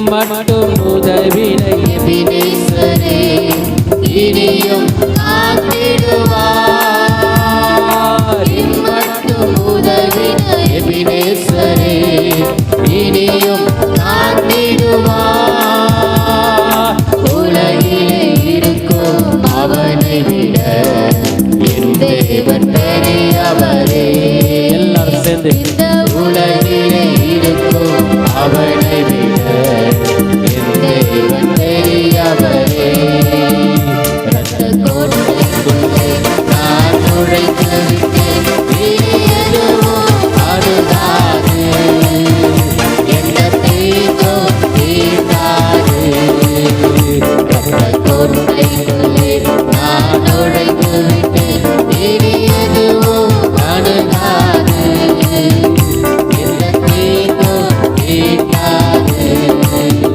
மட்டும் உதவினை இனியும் காத்திடுவார். மட்டும் உதவினை எபினேசரே இனியும் காத்திடுவார். உலகிலே அவனை விட என் தேவன் பெரியவரே. எல்லாரும் சேர்ந்து. உலக உழைத்து விட்டு பெரியதுவும் அணுகாது